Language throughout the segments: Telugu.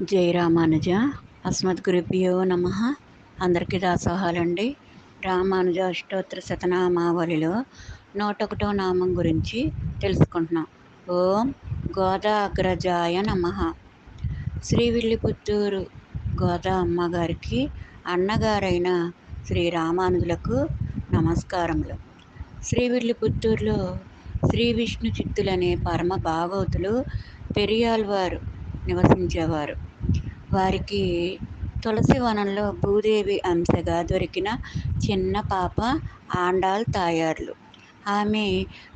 జై రామానుజ. అస్మద్గురుభ్యో నమ. అందరికీ దాసోహాలండి. రామానుజ అష్టోత్తర శతనామావళిలో నూట ఒకటో నామం గురించి తెలుసుకుంటున్నాం. ఓం గోదాగ్రజాయ నమ. శ్రీవిల్లిపుత్తూరు గోదా అమ్మగారికి అన్నగారైన శ్రీ రామానుజులకు నమస్కారములు. శ్రీవిల్లిపుత్తూరులో శ్రీ విష్ణు చిత్తులనే పరమ భాగవతులు పెరియాల్వారు నివసించేవారు. వారికి తులసి వనంలో భూదేవి అంశగా దొరికిన చిన్న పాప ఆండాల్ తాయార్లు. ఆమె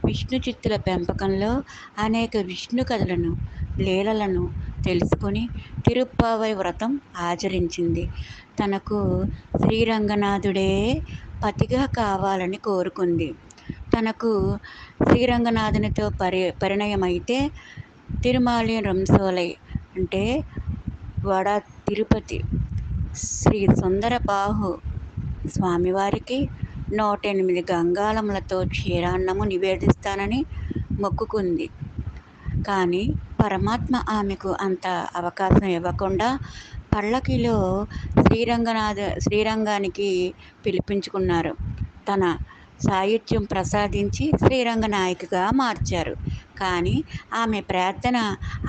విష్ణు చిత్తుల పెంపకంలో అనేక విష్ణు కథలను లీలలను తెలుసుకొని తిరుప్పావై వ్రతం ఆచరించింది. తనకు శ్రీరంగనాథుడే పతిగా కావాలని కోరుకుంది. తనకు శ్రీరంగనాథునితో పరి పరిణయమైతే తిరుమాలి రంసోలై అంటే వడ తిరుపతి శ్రీ సుందరబాహు స్వామివారికి నూట ఎనిమిది గంగాళములతో క్షీరాన్నము నివేదిస్తానని మొక్కుకుంది. కానీ పరమాత్మ ఆమెకు అంత అవకాశం ఇవ్వకుండా పళ్ళకిలో శ్రీరంగనాథ శ్రీరంగానికి పిలిపించుకున్నారు. తన సాహిత్యం ప్రసాదించి శ్రీరంగ నాయకగా మార్చారు. కానీ ఆమె ప్రార్థన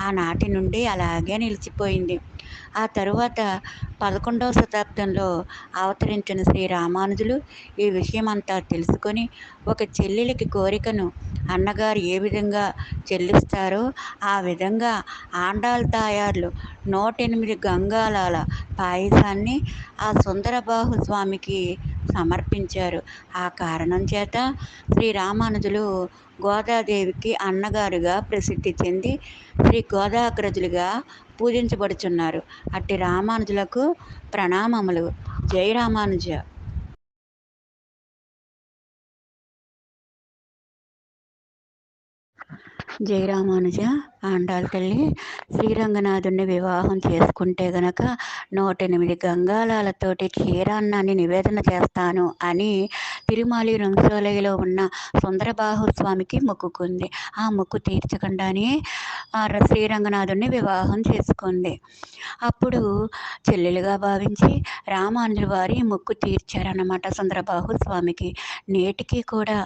ఆనాటి నుండి అలాగే నిలిచిపోయింది. ఆ తరువాత పదకొండవ శతాబ్దంలో అవతరించిన శ్రీ రామానుజులు ఈ విషయమంతా తెలుసుకొని ఒక చెల్లెలికి కోరికను అన్నగారు ఏ విధంగా చెల్లిస్తారో ఆ విధంగా ఆండాల్ తాయార్లు నూట ఎనిమిది గంగాలాల పాయసాన్ని ఆ సుందరబాహు స్వామికి సమర్పించారు. ఆ కారణం చేత శ్రీ రామానుజులు గోదాదేవికి అన్నగారుగా ప్రసిద్ధి చెంది శ్రీ గోదాగ్రజులుగా పూజించబడుచున్నారు. అట్టి రామానుజులకు ప్రణామములు. జై రామానుజ. జయరామానుజ ఆండాల తల్లి శ్రీరంగనాథుని వివాహం చేసుకుంటే గనక నూట ఎనిమిది గంగాలాలతోటి క్షీరాన్నాన్ని నివేదన చేస్తాను అని తిరుమాలి రంసోలయలో ఉన్న సుందరబాహు స్వామికి మొక్కుకుంది. ఆ మొక్కు తీర్చకుండానే శ్రీరంగనాథుని వివాహం చేసుకుంది అప్పుడు చెల్లెలుగా భావించి రామానుజుల వారి ముక్కు తీర్చారన్నమాట సుందరబాహు స్వామికి. నేటికి కూడా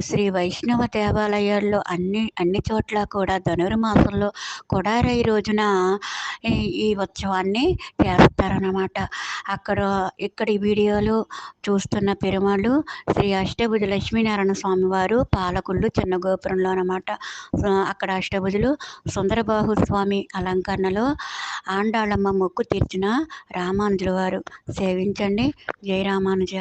శ్రీ వైష్ణవ దేవాలయాల్లో అన్ని అన్ని చోట్ల కూడా ధనుర్మాసంలో కొడారై రోజున ఈ ఉత్సవాన్ని చేస్తారన్నమాట. అక్కడ ఇక్కడ వీడియోలు చూస్తున్న పెరుమాళ్ళు శ్రీ అష్టభుజ లక్ష్మీనారాయణ స్వామివారు పాలకుళ్ళు చిన్న గోపురంలో అనమాట అక్కడ అష్టభుజులు సుందరబాహు స్వామి అలంకరణలో ఆండాళమ్మ మొక్కు తీర్చిన రామానుజుల వారు. సేవించండి. జయ రామానుజ.